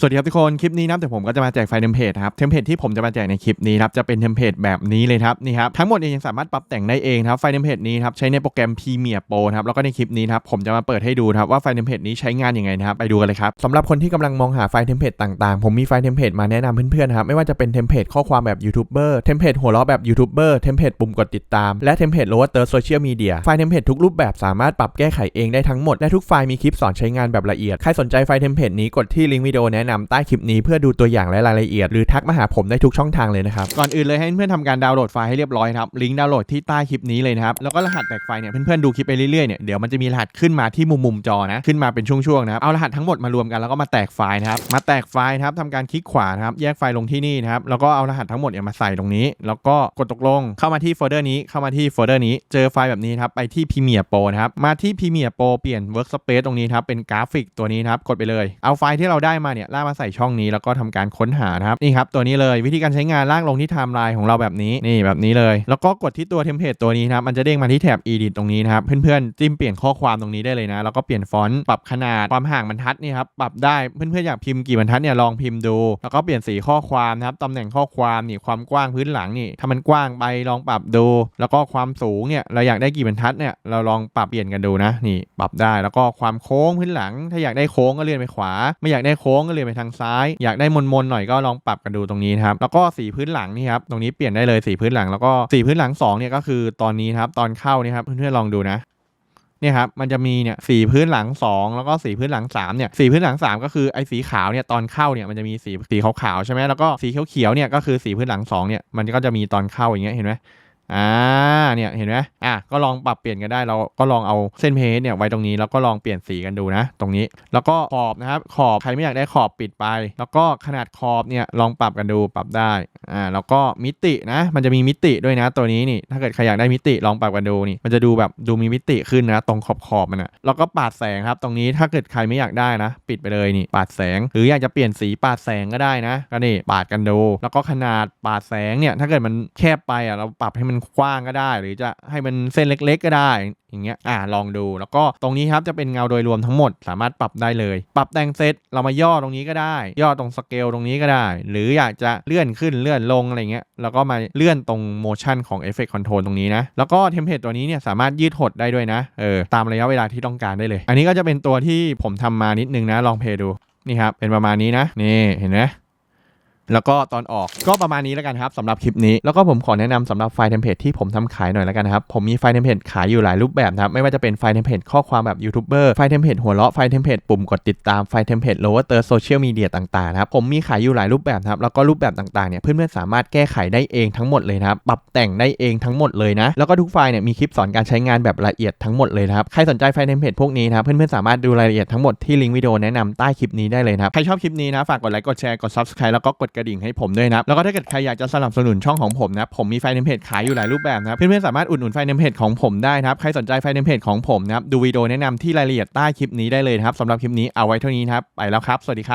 สวัสดีครับทุกคน คลิปนี้นะครับผมก็จะมาแจกไฟล์เทมเพลตครับ เทมเพลตที่ผมจะมาแจกในคลิปนี้ครับ จะเป็นเทมเพลตแบบนี้เลยครับ นี่ครับ ทั้งหมดเนี่ยยังสามารถปรับแต่งได้เองครับ ไฟล์เทมเพลตนี้ครับ ใช้ในโปรแกรม Premiere Pro ครับ แล้วก็ในคลิปนี้ครับ ผมจะมาเปิดให้ดูครับว่าไฟล์เทมเพลตนี้ใช้งานยังไงนะครับ ไปดูกันเลยครับสำหรับคนที่กำลังมองหาไฟล์เทมเพลตต่างๆ ผมมีไฟล์เทมเพลตมาแนะนำเพื่อนๆครับ ไม่ว่าจะเป็นเทมเพลตข้อความแบบยูทูบเบอร์ เทมเพลตหัวเราะแบบยูทูบเบอร์ เทมเพลตปุ่มกดติดตาม และเทมเพลตโลว์เตอร์โซเชียลมีเดียไฟล์เทมเพลตทุกรูปแบบสามารถปรับแก้ไขเองได้ทั้งหมดและทุกไฟล์มีคลิปสอนใช้งานแบบละเอียดใครสนใจไฟล์เทมเพลตนี้กดที่ลิงก์วิดีโอแนะนำใต้คลิปนี้เพื่อดูตัวอย่างและรายละเอียด หรือทักมาหาผมได้ทุกช่องทางเลยนะครับ ก่อนอื่นเลยให้เพื่อนๆทำการดาวน์โหลดไฟล์ให้เรียบร้อยครับ ลิงก์ดาวน์โหลดที่ใต้คลิปนี้เลยนะครับ แล้วก็รหัสแบกไฟล์เนี่ยเพื่อนๆดูคลิปไปเรื่อยๆเนี่ยเดี๋ยวมันจะมีรหัสขึ้นมาที่มุมมุมจอนะขึ้นมาเป็นช่วงๆนะครับเอารหัสทั้งหมดมารวมกันแล้วก็มาแตกไฟล์นะครับมาแตกไฟล์นะครับทำการคลิกขวานะครับแยกไฟล์ลงที่นี่นะครับแล้วก็เอารหัสทั้งหมดเนี่ยมาใส่ตรงนี้ แล้วก็กดตกลงเข้ามาที่โฟลเดอร์นี้เข้ามาที่โฟลเดอร์นี้เจอไฟล์แบบนี้ครับไปที่ Premiere Pro นะครับมาที่ Premiere Pro เปลี่ยน Workspace ตรงนี้ครับเป็นกราฟิกตัวนี้ครับกดไปเลยเอาไฟล์ที่เราได้มาเนี่ยลามาใส่ช่องนี้แล้วก็ทำการค้นหานะครับนี่ครับตัวนี้เลยวิธีการใช้งานลากลงที่ไทม์ไลน์ของเราแบบนี้นี่แบบนี้เลย แล้วก็กดที่ตัวเทมเพลตตัวนี้นะครับมันจะเด้งมาที่แถบ edit ตรงนี้นะครับเพื่อนๆจิ้มเปลี่ยนข้อความตรงนี้ได้เลยนะแล้วก็เปลี่ยนฟอนต์ปรับขนาดความห่างบรรทัดนี่ครับปรับได้เพื่อนๆอยากพิมพ์กี่บรรทัดเนี่ยลองพิมพ์ดู แล้วก็เปลี่ยนสีข้อความนะครับตำแหน่งข้อความนี่ความกว้างพื้นหลังนี่ถ้ามันกว้างไปลองปรับดู แล้วก็ความสูงเนี่ยเราอยากได้กี่บรรทัดเนี่ยเราลองปรับเปลี่ยนกันดูนะนี่ปรับได้แล้วก็ความโค้งพื้นหลัง ถ้าอยากได้โค้งก็เลื่อนไปขวา ไม่อยากได้โค้งก็เลื่อนไปทางซ้าย อยากได้มนๆหน่อยก็ลองปรับกันดูตรงนี้นะครับแล้วก็สีพื้นหลังนี่ครับตรงนี้เปลี่ยนได้เลยสีพื้นหลังแล้วก็สีพื้นหลังสองเนี่ยก็คือตอนนี้ครับตอนเข้านี่ครับเพื่อนๆลองดูนะเนี่ยครับมันจะมีเนี่ยสีพื้นหลัง 2 แล้วก็สีพื้นหลัง3เนี่ยสีพื้นหลัง 3 ก็คือไอ้สีขาวเนี่ยตอนเข้าเนี่ยมันจะมีสีสีขาวๆใช่ไหมแล้วก็สีเขียวๆเนี่ยก็คือสีพื้นหลัง2เนี่ยมันก็จะมีตอนเข้าอย่างเงี้ยเห็นไหมอ่า เนี่ยเห็นไหมอะก็ลองปรับเปลี่ยนกันได้เราก็ลองเอาเส้นเพจเนี่ยไว้ตรงนี้แล้วก็ลองเปลี่ยนสีกันดูนะ ตรงนี้แล้วก็ขอบนะครับขอบใครไม่อยากได้ขอบปิดไป แล้วก็ขนาดขอบเนี่ยลองปรับกันดูปรับได้ อ่าแล้วก็มิตินะมันจะมีมิติด้วยนะตัวนี้นี่ถ้าเกิดใครอยากได้มิติลองปรับกันดูนี่มันจะดูแบบดูมีมิติขึ้นนะตรงขอบขอบมันนะแล้วก็ปาดแสงครับตรงนี้ถ้าเกิดใครไม่อยากได้นะ ปิดไปเลยนี่ปาดแสง หรืออยากจะเปลี่ยนสีปาดแสงก็ได้นะ ก็นี่ปาดกันดู แล้วก็ขนาดปาดแสงเนี่ยถ้าเกิดมันแคบไปอะเราปรับให้มันกว้างก็ได้ หรือจะให้มันเส้นเล็ก ๆ ก็ได้อย่างเงี้ยอ่าลองดู แล้วก็ตรงนี้ครับจะเป็นเงาโดยรวมทั้งหมด สามารถปรับได้เลย ปรับแต่งเซตเรามาย่อตรงนี้ก็ได้ ย่อตรงสเกลตรงนี้ก็ได้ หรืออยากจะเลื่อนขึ้นเลื่อนลงอะไรเงี้ยแล้วก็มาเลื่อนตรงโมชั่นของ Effect Control ตรงนี้นะ แล้วก็เทมเพลตตัวนี้เนี่ยสามารถยืดหดได้ด้วยนะเออตามระยะเวลาที่ต้องการได้เลย อันนี้ก็จะเป็นตัวที่ผมทำมานิดนึงนะลองเพลย์ดูนี่ครับเป็นประมาณนี้นะนี่เห็นไหม แล้วก็ตอนออกก็ประมาณนี้แล้วกันครับสำหรับคลิปนี้ แล้วก็ผมขอแนะนำสำหรับไฟล์เทมเพลตที่ผมทำขายหน่อยแล้วกันนะครับ ผมมีไฟล์เทมเพลตขายอยู่หลายรูปแบบครับ ไม่ว่าจะเป็นไฟล์เทมเพลตข้อความแบบยูทูบเบอร์ไฟล์เทมเพลตหัวเราะไฟล์เทมเพลตปุ่มกดติดตามไฟล์เทมเพลตโลว์เตอร์โซเชียลมีเดียต่างๆนะครับผมมีขายอยู่หลายรูปแบบครับแล้วก็รูปแบบต่างๆเนี่ยเพื่อนๆสามารถแก้ไขได้เองทั้งหมดเลยนะครับปรับแต่งได้เองทั้งหมดเลยนะแล้วก็ทุกไฟล์เนี่ยมีคลิปสอนการใช้งานแบบละเอียดทั้งหมดเลยครับใครสนใจไฟล์เทมเพลตพวกนี้นะครับเพื่อนๆสามารถดูรายละเอียดทั้งหมดที่ลิงก์วิดีโอแนะนำใต้คลิปนี้ได้เลยนะครับใครชอบคลิปนี้นะฝากกดไลค์กดแชร์กด subscribe แล้วก็กดกระดิ่งให้ผมด้วยนะแล้วก็ถ้าเกิดใครอยากจะสนับสนุนช่องของผมนะผมมีไฟเนมเพลตขายอยู่หลายรูปแบบนะเพื่อนๆสามารถอุดหนุนไฟเนมเพลตของผมได้นะครับใครสนใจไฟเนมเพลตของผมนะครับดูวิดีโอแนะนำที่รายละเอียดใต้คลิปนี้ได้เลยนะครับสำหรับคลิปนี้เอาไว้เท่านี้ครับไปแล้วครับ สวัสดีครับ